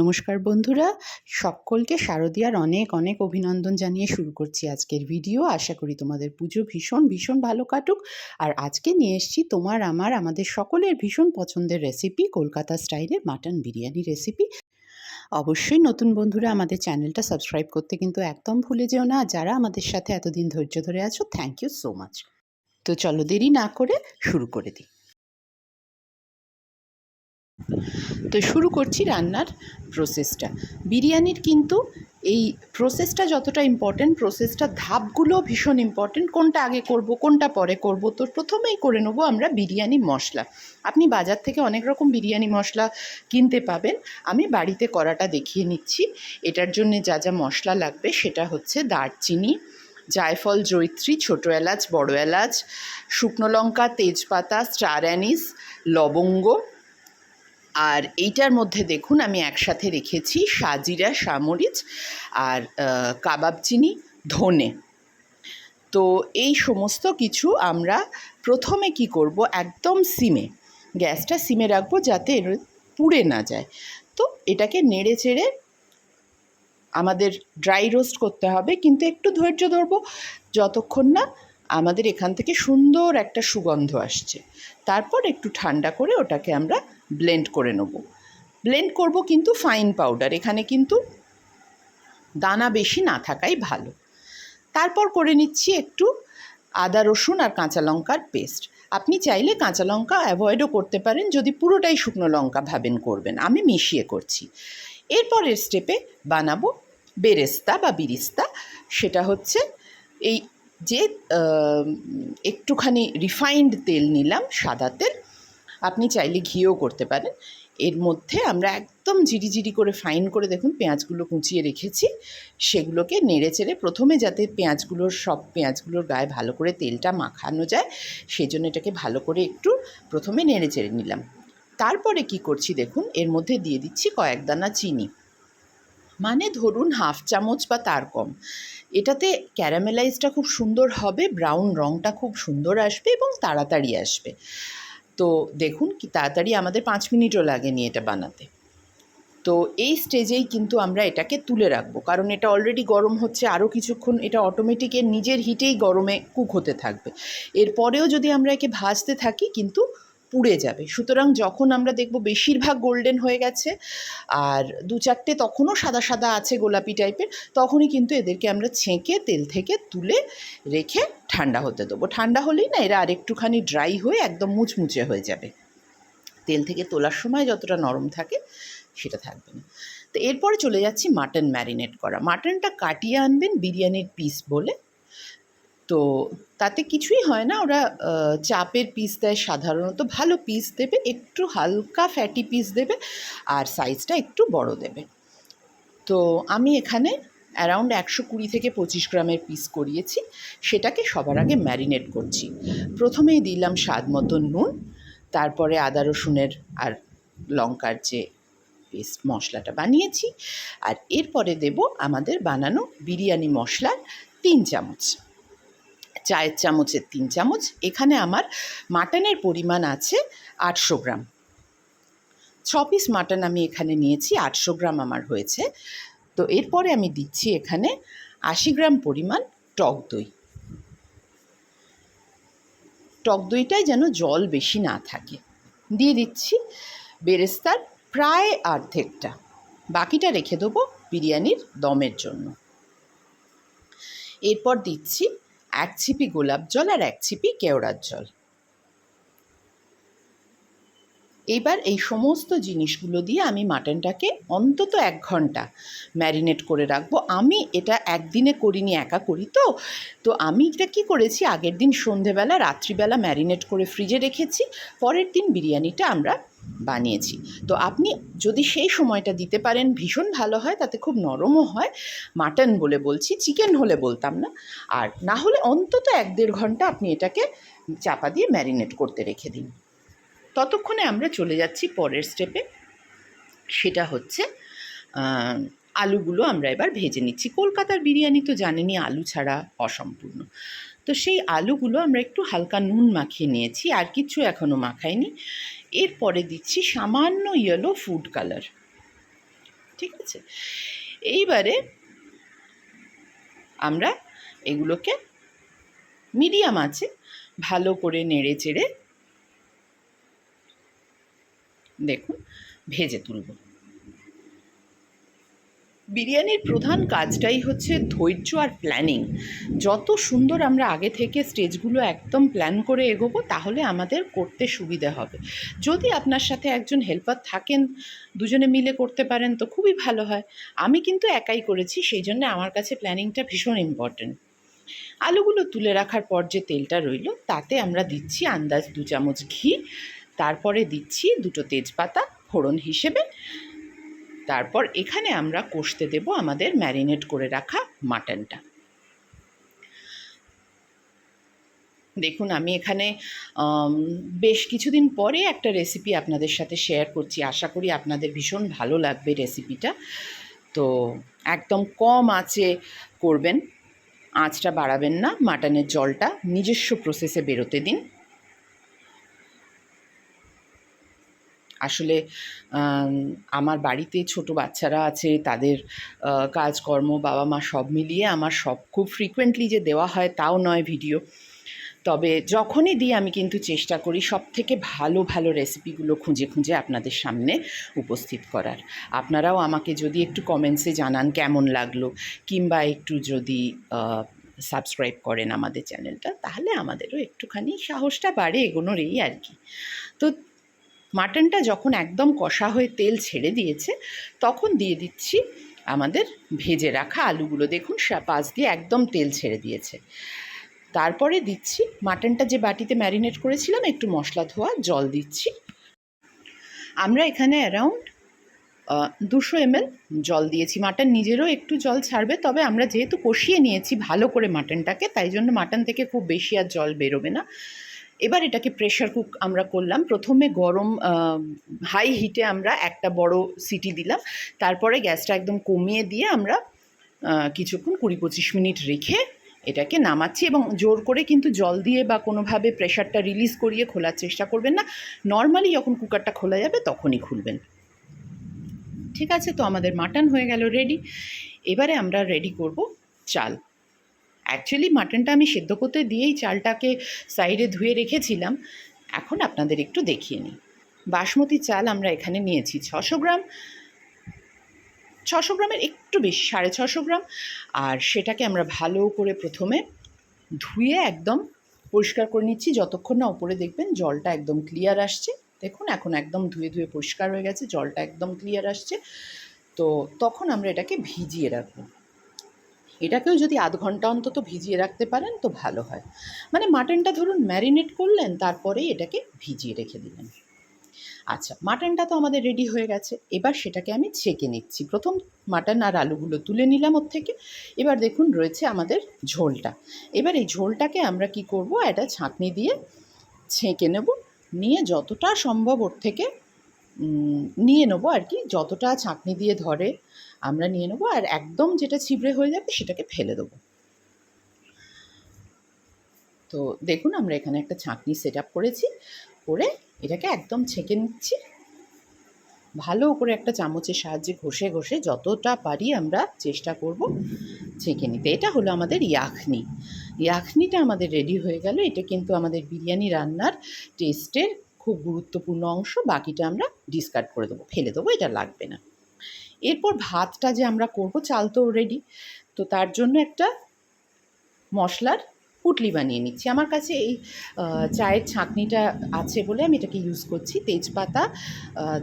নমস্কার বন্ধুরা। সকলকে শারদীয়ার অনেক অনেক অভিনন্দন জানিয়ে শুরু করছি আজকের ভিডিও। আশা করি তোমাদের পুজো ভীষণ ভীষণ ভালো কাটুক। আর আজকে নিয়ে এসেছি তোমার, আমার, আমাদের সকলের ভীষণ পছন্দের রেসিপি কলকাতা স্টাইলের মাটন বিরিয়ানি রেসিপি অবশ্যই নতুন বন্ধুরা, আমাদের চ্যানেলটা সাবস্ক্রাইব করতে কিন্তু একদম ভুলে যেও না। যারা আমাদের সাথে এতদিন ধৈর্য ধরে আছো থ্যাংক ইউ সো মাচ তো চলো দেরি না করে শুরু করে দিই। তো শুরু করছি রান্নার প্রসেসটা বিরিয়ানির কিন্তু এই প্রসেসটা যতটা ইম্পর্টেন্ট প্রসেসটা ধাপগুলো ভীষণ ইম্পর্টেন্ট কোনটা আগে করব, কোনটা পরে করব, তো প্রথমেই করে নেব আমরা বিরিয়ানি মশলা। আপনি বাজার থেকে অনেক রকম বিরিয়ানি মশলা কিনতে পাবেন। আমি বাড়িতে করাটা দেখিয়ে নিচ্ছি। এটার জন্য যা যা মশলা লাগবে সেটা হচ্ছে দারচিনি, জায়ফল জৈত্রী ছোটো এলাচ, বড় এলাচ, শুকনো লঙ্কা, তেজপাতা স্টার অ্যানিস লবঙ্গ আর এইটার মধ্যে দেখুন আমি একসাথে রেখেছি সাজিরা সামরিচ আর কাবাব চিনি, ধনে। তো এই সমস্ত কিছু আমরা প্রথমে কি করব? একদম সিমে। গ্যাসটা সিমে রাখব যাতে পুড়ে না যায়। তো এটাকে নেড়ে চেড়ে আমাদের ড্রাই রোস্ট করতে হবে। কিন্তু একটু ধৈর্য ধরবো, যতক্ষণ না আমাদের এখান থেকে সুন্দর একটা সুগন্ধ আসছে। তারপর একটু ঠান্ডা করে ওটাকে আমরা ব্লেন্ড করে নেব। ব্লেন্ড করব কিন্তু ফাইন পাউডার এখানে কিন্তু দানা বেশি না থাকাই ভালো। তারপর করে নিচ্ছি একটু আদা, রসুন আর কাঁচা লঙ্কার পেস্ট আপনি চাইলে কাঁচা লঙ্কা অ্যাভয়েডও করতে পারেন, যদি পুরোটাই শুকনো লঙ্কা ভাবেন করবেন। আমি মিশিয়ে করছি। এরপরের স্টেপে বানাবো বেরেস্তা বা বিরিস্তা। সেটা হচ্ছে এই যে একটুখানি রিফাইন্ড তেল নিলাম সাদা তেল। আপনি চাইলে ঘিও করতে পারেন। এর মধ্যে আমরা একদম জিরি করে ফাইন করে দেখুন পেঁয়াজগুলো কুচিয়ে রেখেছি। সেগুলোকে নেড়ে চেড়ে প্রথমে যাতে পেঁয়াজগুলোর সব পেঁয়াজগুলোর গায়ে ভালো করে তেলটা মাখানো যায় সেই জন্য এটাকে ভালো করে একটু প্রথমে নেড়ে চেড়ে নিলাম। তারপরে কি করছি দেখুন, এর মধ্যে দিয়ে দিচ্ছি কয়েক দানা চিনি। মানে ধরুন হাফ চামচ বা তার কম। এটাতে ক্যারামেলাইজটা খুব সুন্দর হবে, ব্রাউন রঙটা খুব সুন্দর আসবে এবং তাড়াতাড়ি আসবে। তো দেখুন কি তাড়াতাড়ি আমাদের পাঁচ মিনিটও লাগেনি এটা বানাতে। তো এই স্টেজেই কিন্তু আমরা এটাকে তুলে রাখব। কারণ এটা অলরেডি গরম হচ্ছে, আরও কিছুক্ষণ এটা অটোমেটিক এর নিজের হিটেই গরমে কুক হতে থাকবে। এরপরেও যদি আমরা একে ভাজতে থাকি কিন্তু পুড়ে যাবে। সুতরাং যখন আমরা দেখব বেশিরভাগ গোল্ডেন হয়ে গেছে, আর দু চারটে তখনও সাদা সাদা আছে গোলাপি টাইপের তখনই কিন্তু এদেরকে আমরা ছেঁকে, তেল থেকে তুলে রেখে ঠান্ডা হতে দেবো। ঠান্ডা হলেই না এরা আরেকটুখানি ড্রাই হয়ে একদম মুচমুচে হয়ে যাবে। তেল থেকে তোলার সময় যতটা নরম থাকে সেটা থাকবে না। তো এরপরে চলে যাচ্ছি মাটন ম্যারিনেট করা। মাটনটা কাটিয়ে আনবেন বিরিয়ানির পিস বলে। তো তাতে কিছুই হয় না। ওরা চাপের পিস দেয় সাধারণত। ভালো পিস দেবে, একটু হালকা ফ্যাটি পিস দেবে আর সাইজটা একটু বড় দেবে। তো আমি এখানে অ্যারাউন্ড একশো কুড়ি থেকে পঁচিশ গ্রামের পিস করিয়েছি। সেটাকে সবার আগে ম্যারিনেট করছি। প্রথমেই দিলাম স্বাদ মতো নুন, তারপরে আদা, রসুনের আর লঙ্কার যে পেস্ট মশলাটা বানিয়েছি। আর এরপরে দেব আমাদের বানানো বিরিয়ানি মশলার তিন চামচ। চায়ের চামচের তিন চামচ, এখানে আমার মাটনের পরিমাণ আছে আটশো গ্রাম। ছ পিস মাটন আমি এখানে নিয়েছি, আটশো গ্রাম আমার হয়েছে। তো এরপরে আমি দিচ্ছি এখানে আশি গ্রাম পরিমাণ টক দই। টক দইটায় যেন জল বেশি না থাকে। দিয়ে দিচ্ছি বেরেস্তার প্রায় অর্ধেকটা। বাকিটা রেখে দেবো বিরিয়ানির দমের জন্য। এরপর দিচ্ছি এক ছিপি গোলাপ জল আর এক ছিপি কেওড়ার জল। এবার এই সমস্ত জিনিসগুলো দিয়ে আমি মাটনটাকে অন্তত এক ঘণ্টা ম্যারিনেট করে রাখব। আমি এটা একদিনে করিনি, একা করি তো। তো আমি এটা কী করেছি? আগের দিন সন্ধেবেলা, রাত্রিবেলা ম্যারিনেট করে ফ্রিজে রেখেছি। পরের দিন বিরিয়ানিটা আমরা বানিয়েছি। তো আপনি যদি সেই সময়টা দিতে পারেন, ভীষণ ভালো হয়, তাতে খুব নরমও হয়। মাটন বলে বলছি, চিকেন হলে বলতাম না। আর না হলে অন্তত এক দেড় ঘণ্টা আপনি এটাকে চাপা দিয়ে ম্যারিনেট করতে রেখে দিন। ততক্ষণে আমরা চলে যাচ্ছি পরের স্টেপে সেটা হচ্ছে আলুগুলো আমরা এবার ভেজে নিচ্ছি। কলকাতার বিরিয়ানি তো জানেনই, আলু ছাড়া অসম্পূর্ণ। তো সেই আলুগুলো আমরা একটু হালকা নুন মাখিয়ে নিয়েছি, আর কিছু এখনও মাখাইনি। এরপরে দিচ্ছি সামান্য ইয়েলো ফুড কালার ঠিক আছে? এইবারে আমরা এগুলোকে মিডিয়াম আছে, ভালো করে নেড়ে চেড়ে দেখুন, ভেজে তুলব। বিরিয়ানির প্রধান কাজটাই হচ্ছে ধৈর্য আর প্ল্যানিং যত সুন্দর আমরা আগে থেকে স্টেজগুলো একদম প্ল্যান করে এগোবো, তাহলে আমাদের করতে সুবিধা হবে। যদি আপনার সাথে একজন হেল্পার থাকেন, দুজনে মিলে করতে পারেন, তো খুবই ভালো হয়। আমি কিন্তু একাই করেছি, সেই জন্য আমার কাছে প্ল্যানিংটা ভীষণ ইম্পর্ট্যান্ট আলুগুলো তুলে রাখার পর যে তেলটা রইল, তাতে আমরা দিচ্ছি আন্দাজ দু চামচ ঘি, তারপরে দিচ্ছি দুটো তেজপাতা, ফোড়ন হিসেবে তারপর এখানে আমরা কষতে দেব আমাদের ম্যারিনেট করে রাখা মাটনটা। দেখুন, আমি এখানে বেশ কিছুদিন পরে একটা রেসিপি আপনাদের সাথে শেয়ার করছি। আশা করি আপনাদের ভীষণ ভালো লাগবে রেসিপিটা তো একদম কম আঁচে করবেন, আঁচটা বাড়াবেন না, মাটনের জলটা নিজস্ব প্রসেসে বেরোতে দিন। আসলে আমার বাড়িতে ছোট বাচ্চারা আছে, তাদের কাজকর্ম বাবা মা সব মিলিয়ে আমার সব, খুব ফ্রিকোয়েন্টলি যে দেওয়া হয় তাও নয় ভিডিও তবে যখনই দিই আমি কিন্তু চেষ্টা করি সব থেকে ভালো ভালো রেসিপিগুলো খুঁজে খুঁজে আপনাদের সামনে উপস্থিত করার। আপনারাও আমাকে যদি একটু কমেন্টসে জানান কেমন লাগল, কিংবা একটু যদি সাবস্ক্রাইব করেন আমাদের চ্যানেলটা তাহলে আমাদেরও একটুখানি সাহসটা বাড়ে এগোনোর এই আর কি। তো মাটনটা যখন একদম কষা হয়ে তেল ছেড়ে দিয়েছে, তখন দিয়ে দিচ্ছি আমাদের ভেজে রাখা আলুগুলো। দেখুন পাশ দিয়ে একদম তেল ছেড়ে দিয়েছে। তারপরে দিচ্ছি মাটনটা যে বাটিতে ম্যারিনেট করেছিলাম, একটু মশলা ধোয়া, জল দিচ্ছি। আমরা এখানে অ্যারাউন্ড দুশো এমএল জল দিয়েছি। মাটন নিজেরও একটু জল ছাড়বে, তবে আমরা যেহেতু কষিয়ে নিয়েছি ভালো করে মাটনটাকে, তাই জন্য মাটন থেকে খুব বেশি আর জল বেরোবে না। এবার এটাকে প্রেশার কুক আমরা করলাম। প্রথমে গরম হাই হিটে আমরা একটা বড় সিটি দিলাম। তারপরে গ্যাসটা একদম কমিয়ে দিয়ে আমরা কিছুক্ষণ কুড়ি পঁচিশ মিনিট রেখে এটাকে নামাচ্ছি এবং জোর করে কিন্তু জল দিয়ে বা কোনোভাবে প্রেশারটা রিলিজ করিয়ে খোলার চেষ্টা করবেন না। নর্মালি যখন কুকারটা খোলা যাবে তখনই খুলবেন। ঠিক আছে? তো আমাদের মাটন হয়ে গেল রেডি এবারে আমরা রেডি করব চাল। অ্যাকচুয়ালি মাটনটা আমি সেদ্ধ করতে দিয়েই চালটাকে সাইডে ধুয়ে রেখেছিলাম। এখন আপনাদের একটু দেখিয়ে নিই। বাসমতি চাল আমরা এখানে নিয়েছি ছশো গ্রাম। ছশো গ্রামের একটু বেশি, সাড়ে ছশো গ্রাম। আর সেটাকে আমরা ভালো করে প্রথমে ধুয়ে একদম পরিষ্কার করে নিচ্ছি। যতক্ষণ না উপরে দেখবেন জলটা একদম ক্লিয়ার আসছে। দেখুন, এখন একদম ধুয়ে ধুয়ে পরিষ্কার হয়ে গেছে, জলটা একদম ক্লিয়ার আসছে। তো তখন আমরা এটাকে ভিজিয়ে রাখব। এটাকেও যদি আধ ঘণ্টা অন্তত ভিজিয়ে রাখতে পারেন তো ভালো হয়। মানে মাটনটা ধরুন ম্যারিনেট করলেন তারপরেই এটাকে ভিজিয়ে রেখে দিলেন। আচ্ছা মাটনটা তো আমাদের রেডি হয়ে গেছে। এবার সেটাকে আমি ছেঁকে নিচ্ছি। প্রথম মাটন আর আলুগুলো তুলে নিলাম ওর থেকে। এবার দেখুন রয়েছে আমাদের ঝোলটা। এবার এই ঝোলটাকে আমরা কি করব, একটা ছাঁকনি দিয়ে ছেঁকে নেব। নিয়ে যতটা সম্ভব ওর থেকে নিয়ে নেব আর কি। যতটা ছাঁকনি দিয়ে ধরে আমরা নিয়ে নেব আর একদম যেটা ছিবড়ে হয়ে যাবে সেটাকে ফেলে দেবো। তো দেখুন আমরা এখানে একটা ছাঁকনি সেট আপ করেছি, করে এটাকে একদম ছেঁকে নিচ্ছি। ভালো করে একটা চামচের সাহায্যে ঘষে ঘষে যতটা পারি আমরা চেষ্টা করব ছেঁকে নিতে। এটা হলো আমাদের ইয়াখনি। ইয়াখনিটা আমাদের রেডি হয়ে গেল। এটা কিন্তু আমাদের বিরিয়ানি রান্নার টেস্টের খুব গুরুত্বপূর্ণ অংশ। বাকিটা আমরা ডিসকার্ড করে দেবো, ফেলে দেবো, এটা লাগবে না। এরপর ভাতটা যে আমরা করব, চাল তো রেডি তো তার জন্য একটা মশলার পুটলি বানিয়ে নিচ্ছি। আমার কাছে এই চায়ের ছাঁকনিটা আছে বলে আমি এটাকে ইউজ করছি। তেজপাতা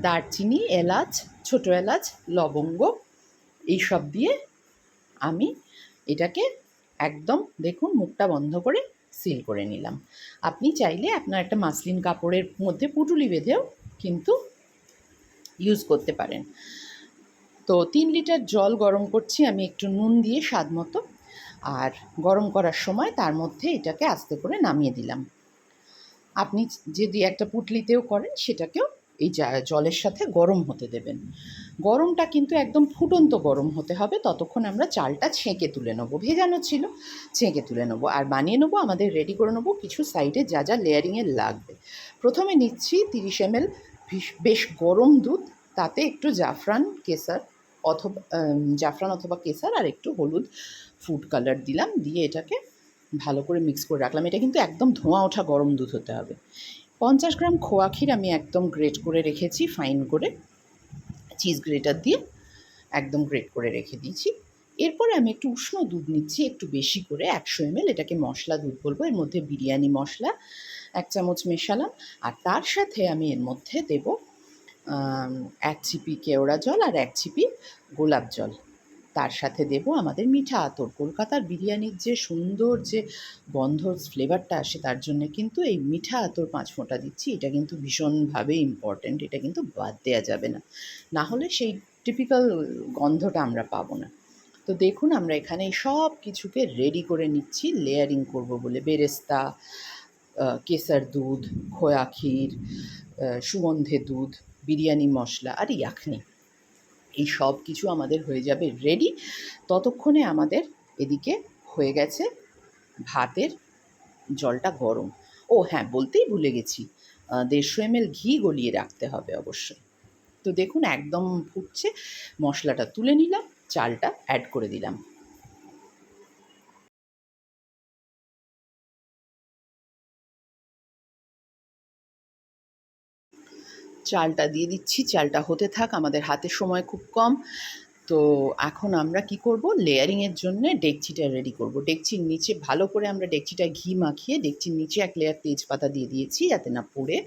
দারচিনি, এলাচ, ছোটো এলাচ, লবঙ্গ, এইসব দিয়ে আমি এটাকে একদম, দেখুন, মুখটা বন্ধ করে সিল করে নিলাম। আপনি চাইলে আপনার একটা মাসলিন কাপড়ের মধ্যে পুটুলি বেঁধেও কিন্তু ইউজ করতে পারেন। তো তিন লিটার জল গরম করছি, আমি একটু নুন দিয়ে স্বাদ মতো। আর গরম করার সময় তার মধ্যে এটাকে আস্তে করে নামিয়ে দিলাম। আপনি যদি একটা পুটলিতেও করেন, সেটাকেও এই জলের সাথে গরম হতে দেবেন। গরমটা কিন্তু একদম ফুটন্ত গরম হতে হবে, ততক্ষণ আমরা চালটা ছেঁকে তুলে নেব। ভেজানো ছিল, ছেঁকে তুলে নেব। আর বানিয়ে নেব, আমাদের রেডি করে নেব, কিছু সাইডে যা যা লেয়ারিংয়ের লাগবে। প্রথমে নিচ্ছি তিরিশ এম বেশ গরম দুধ, তাতে একটু জাফরান, কেসার অথবা জাফরান অথবা কেসার আর একটু হলুদ ফুড কালার দিলাম, দিয়ে এটাকে ভালো করে মিক্স করে রাখলাম। এটা কিন্তু একদম ধোঁয়া ওঠা গরম দুধ হতে হবে। পঞ্চাশ গ্রাম খোয়া ক্ষীর আমি একদম গ্রেট করে রেখেছি, ফাইন করে। চিজ গ্রেটার দিয়ে একদম গ্রেট করে রেখে দিয়েছি। এরপরে আমি একটু উষ্ণ দুধ নিচ্ছি, একটু বেশি করে, একশো এমএল এটাকে মশলা দুধ বলব। এর মধ্যে বিরিয়ানি মশলা, এক চামচ মেশালাম। আর তার সাথে আমি এর মধ্যে দেব এক চিপি কেওড়া জল আর এক চিপি গোলাপ জল। তার সাথে দেব আমাদের মিঠা আতর। কলকাতার বিরিয়ানির যে সুন্দর যে গন্ধ ফ্লেভারটা আসে, তার জন্য কিন্তু এই মিঠা আতর পাঁচ ফোঁটা দিচ্ছি। এটা কিন্তু ভীষণভাবে ইম্পর্ট্যান্ট এটা কিন্তু বাদ দেওয়া যাবে না। না হলে সেই টিপিক্যাল গন্ধটা আমরা পাবো না। তো দেখুন, আমরা এখানে সব কিছুকে রেডি করে নিচ্ছি। লেয়ারিং করব বলে বেরেস্তা কেসার দুধ, খোয়া ক্ষীর সুগন্ধে দুধ বিরিয়ানি, মশলা আর ইয়াখনি। এই সব কিছু আমাদের হয়ে যাবে রেডি ততক্ষণে আমাদের এদিকে হয়ে গেছে ভাতের জলটা গরম। ও হ্যাঁ বলতেই ভুলে গেছি। দেড়শো এমএল ঘি গলিয়ে রাখতে হবে অবশ্যই। তো দেখুন, একদম ফুটছে। মশলাটা তুলে নিলাম, চালটা অ্যাড করে দিলাম। চালটা দিয়ে দিচ্ছি, চালটা হতে থাক, আমাদের হাতে সময় খুব কম। তো এখন আমরা কি করব? লেয়ারিংয়ের জন্য ডেকচিটা রেডি করব। ডেকচির নিচে ভালো করে আমরা ডেকচিটা ঘি মাখিয়ে, ডেকচির নিচে এক লেয়ার তেজপাতা দিয়ে দিয়েছি, যাতে না পড়ে।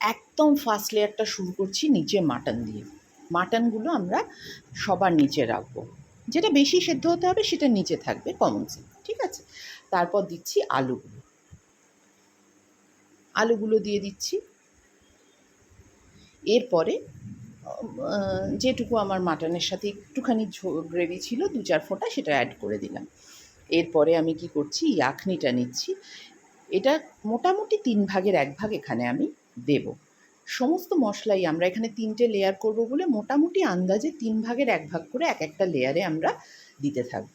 একদম ফার্স্ট লেয়ারটা শুরু করছি নিচে মাটন দিয়ে। মাটনগুলো আমরা সবার নিচে রাখব। যেটা বেশি সেদ্ধ হতে হবে, সেটা নিচে থাকবে কমন সেন্স ঠিক আছে? তারপর দিচ্ছি আলুগুলো। আলুগুলো দিয়ে দিচ্ছি। এরপরে যেটুকু আমার মাটনের সাথে একটুখানি গ্রেভি ছিল, দু চার ফোঁটা সেটা অ্যাড করে দিলাম। এরপরে আমি কি করছি ইয়াখনিটা নিচ্ছি। এটা মোটামুটি তিন ভাগের এক ভাগ এখানে আমি দেব। সমস্ত মশলাই আমরা এখানে তিনটে লেয়ার করব বলে মোটামুটি আন্দাজে তিন ভাগের এক ভাগ করে এক একটা লেয়ারে আমরা দিতে থাকব।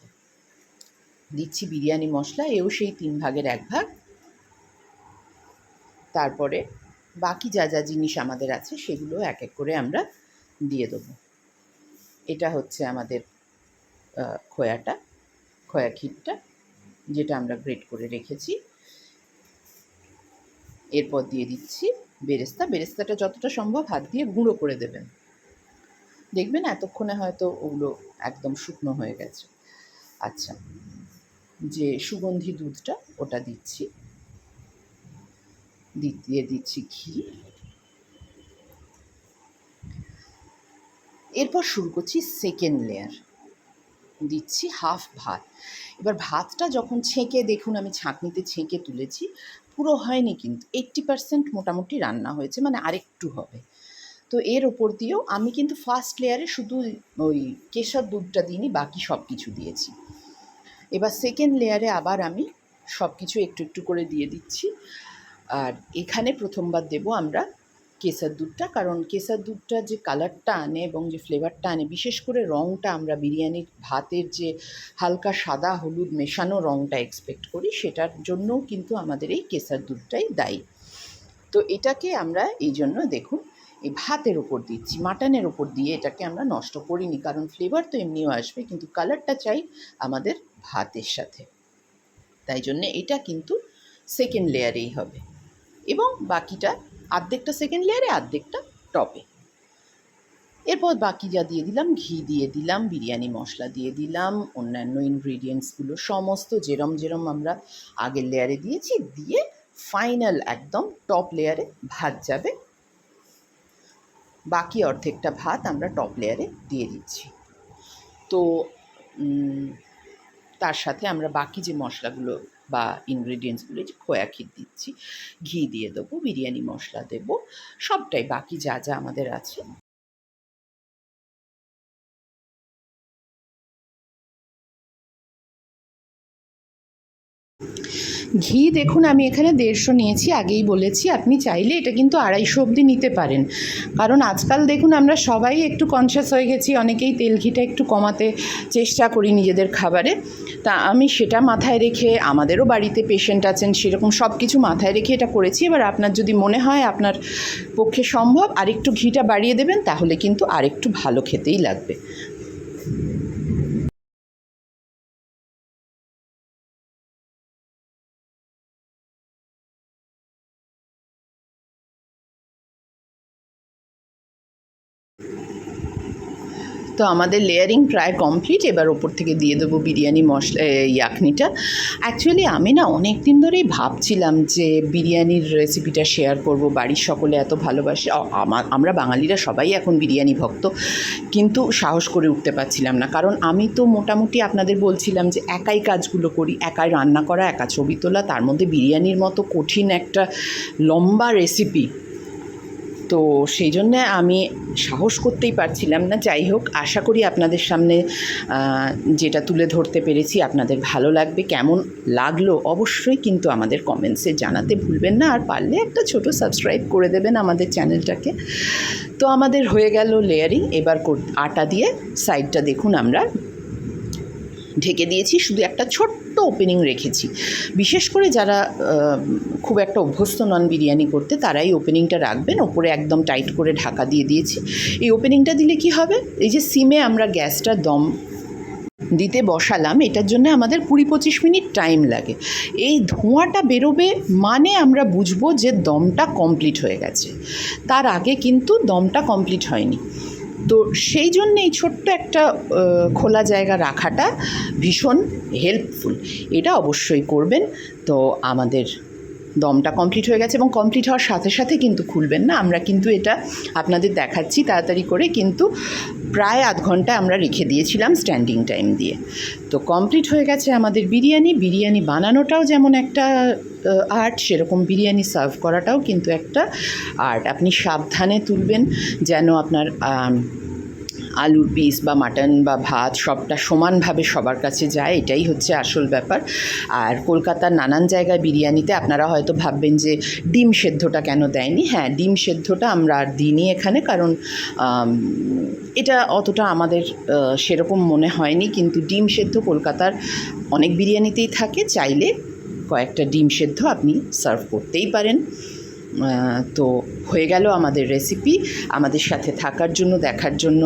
দিচ্ছি বিরিয়ানি মশলা, এও সেই তিন ভাগের এক ভাগ। তারপরে বাকি যা যা জিনিস আমাদের আছে, সেগুলো এক এক করে আমরা দিয়ে দেবো। এটা হচ্ছে আমাদের খোয়াটা, খোয়া ক্ষীরটা, যেটা আমরা গ্রেট করে রেখেছি। এরপর দিয়ে দিচ্ছি বেরেস্তা। বেরেস্তাটা যতটা সম্ভব হাত দিয়ে গুঁড়ো করে দেবেন। দেখবেন এতক্ষণে হয়তো ওগুলো একদম শুকনো হয়ে গেছে। আচ্ছা যে সুগন্ধি দুধটা ওটা দিচ্ছি। দিয়ে দিচ্ছি ঘি। এরপর শুরু করছি সেকেন্ড লেয়ার দিচ্ছি হাফ ভাত। এবার ভাতটা যখন ছেঁকে, দেখুন আমি ছাঁকনিতে ছেঁকে তুলেছি, পুরো হয়নি কিন্তু এইট্টি পার্সেন্ট মোটামুটি রান্না হয়েছে মানে আরেকটু হবে। তো এর ওপর দিয়েও আমি কিন্তু ফার্স্ট লেয়ারে শুধু ওই কেশর দুধটা দিইনি, বাকি সব কিছু দিয়েছি। এবার সেকেন্ড লেয়ারে আবার আমি সব কিছু একটু একটু করে দিয়ে দিচ্ছি। আর এখানে প্রথমবার দেব আমরা কেসার দুধটা, কারণ কেসার দুধটা যে কালারটা আনে এবং যে ফ্লেভারটা আনে, বিশেষ করে রঙটা আমরা বিরিয়ানির ভাতের যে হালকা সাদা হলুদ মেশানো রঙটা এক্সপেক্ট করি, সেটার জন্যও কিন্তু আমাদের এই কেসার দুধটাই দায়ী। তো এটাকে আমরা এই জন্য দেখুন, এই ভাতের ওপর দিচ্ছি, মাটনের ওপর দিয়ে এটাকে আমরা নষ্ট করিনি, কারণ ফ্লেভার তো এমনিও আসবে, কিন্তু কালারটা চাই আমাদের ভাতের সাথে। তাই জন্যে এটা কিন্তু সেকেন্ড লেয়ারেই হবে। এবং বাকিটা আর্ধেকটা সেকেন্ড লেয়ারে আর্ধেকটা টপে এরপর বাকি যা দিয়ে দিলাম, ঘি দিয়ে দিলাম, বিরিয়ানি মশলা দিয়ে দিলাম, অন্যান্য ইনগ্রিডিয়েন্টসগুলো সমস্ত যেরম যেরম আমরা আগের লেয়ারে দিয়েছি, দিয়ে ফাইনাল একদম টপ লেয়ারে ভাত যাবে। বাকি অর্ধেকটা ভাত আমরা টপ লেয়ারে দিয়ে দিচ্ছি। তো তার সাথে আমরা বাকি যে মশলাগুলো বা ইনগ্রিডিয়েন্টসগুলো যে খোয়া ক্ষীর দিচ্ছি, ঘি দিয়ে দেবো, বিরিয়ানি মশলা দেবো, সবটাই বাকি যা যা আমাদের আছে। ঘি দেখুন, আমি এখানে দেড়শো নিয়েছি, আগেই বলেছি, আপনি চাইলে এটা কিন্তু আড়াইশো অবধি নিতে পারেন। কারণ আজকাল দেখুন, আমরা সবাই একটু কনসিয়াস হয়ে গেছি, অনেকেই তেল ঘিটা একটু কমাতে চেষ্টা করি নিজেদের খাবারে। তা আমি সেটা মাথায় রেখে, আমাদেরও বাড়িতে পেশেন্ট আছেন, সেরকম সব কিছু মাথায় রেখে এটা করেছি। এবার আপনার যদি মনে হয় আপনার পক্ষে সম্ভব, আরেকটু ঘিটা বাড়িয়ে দেবেন, তাহলে কিন্তু আরেকটু ভালো খেতেই লাগবে। তো আমাদের লেয়ারিং প্রায় কমপ্লিট। এবার ওপর থেকে দিয়ে দেবো বিরিয়ানি মশলা ইয়াকনিটা অ্যাকচুয়ালি আমি না অনেক দিন ধরেই ভাবছিলাম যে বিরিয়ানির রেসিপিটা শেয়ার করব। বাড়ির সকলে এত ভালোবাসে। আমার আমরা বাঙালিরা সবাই এখন বিরিয়ানি ভক্ত। কিন্তু সাহস করে উঠতে পারছিলাম না। কারণ আমি তো মোটামুটি আপনাদের বলছিলাম যে একাই কাজগুলো করি, একাই রান্না করা, একা ছবি তোলা। তার মধ্যে বিরিয়ানির মতো কঠিন একটা লম্বা রেসিপি তো সেই জন্যে আমি সাহস করতেই পারছিলাম না। যাই হোক, আশা করি আপনাদের সামনে যেটা তুলে ধরতে পেরেছি, আপনাদের ভালো লাগবে। কেমন লাগল অবশ্যই কিন্তু আমাদের কমেন্টসে জানাতে ভুলবেন না। আর পারলে একটা ছোট সাবস্ক্রাইব করে দেবেন আমাদের চ্যানেলটাকে তো আমাদের হয়ে গেল লেয়ারিং এবার আটা দিয়ে সাইডটা দেখুন আমরা ঢেকে দিয়েছি। শুধু একটা ছোট্ট ওপেনিং রেখেছি। বিশেষ করে যারা খুব একটা অভ্যস্ত নন বিরিয়ানি করতে তারা এই ওপেনিংটা রাখবেন, ওপরে একদম টাইট করে ঢাকা দিয়ে দিয়েছি। এই ওপেনিংটা দিলে কি হবে? এই যে সিমে আমরা গ্যাসটা দম দিতে বসালাম, এটার জন্য আমাদের কুড়ি পঁচিশ মিনিট টাইম লাগে। এই ধোঁয়াটা বেরোবে মানে আমরা বুঝব যে দমটা কমপ্লিট হয়ে গেছে। তার আগে কিন্তু দমটা কমপ্লিট হয়নি। তো সেই জন্য এই ছোট্ট একটা খোলা জায়গা রাখাটা ভীষণ হেল্পফুল এটা অবশ্যই করবেন। তো আমাদের দমটা কমপ্লিট হয়ে গেছে এবং কমপ্লিট হওয়ার সাথে সাথে কিন্তু খুলবেন না। আমরা কিন্তু এটা আপনাদের দেখাচ্ছি তাড়াতাড়ি করে, কিন্তু প্রায় আধ ঘণ্টা আমরা রেখে দিয়েছিলাম স্ট্যান্ডিং টাইম দিয়ে। তো কমপ্লিট হয়ে গেছে আমাদের বিরিয়ানি। বিরিয়ানি বানানোটাও যেমন একটা আর্ট সেরকম বিরিয়ানি সার্ভ করাটাও কিন্তু একটা আর্ট আপনি সাবধানে তুলবেন যেন আপনার আলুর পিস বা মাটন বা ভাত সবটা সমানভাবে সবার কাছে যায়, এটাই হচ্ছে আসল ব্যাপার। আর কলকাতার নানান জায়গায় বিরিয়ানিতে আপনারা হয়তো ভাববেন যে ডিম সেদ্ধটা কেন দেয়নি? হ্যাঁ ডিম সেদ্ধটা আমরা আর দিইনি এখানে কারণ এটা অতটা আমাদের সেরকম মনে হয়নি। কিন্তু ডিম সেদ্ধ কলকাতার অনেক বিরিয়ানিতেই থাকে, চাইলে কয়েকটা ডিম সেদ্ধ আপনি সার্ভ করতেই পারেন। তো হয়ে গেল আমাদের রেসিপি আমাদের সাথে থাকার জন্য, দেখার জন্য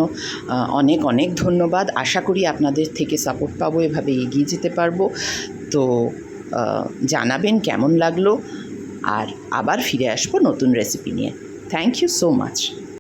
অনেক অনেক ধন্যবাদ। আশা করি আপনাদের থেকে সাপোর্ট পাবো, এভাবে এগিয়ে যেতে পারব। তো জানাবেন কেমন লাগল, আর আবার ফিরে আসব নতুন রেসিপি নিয়ে। Thank you so much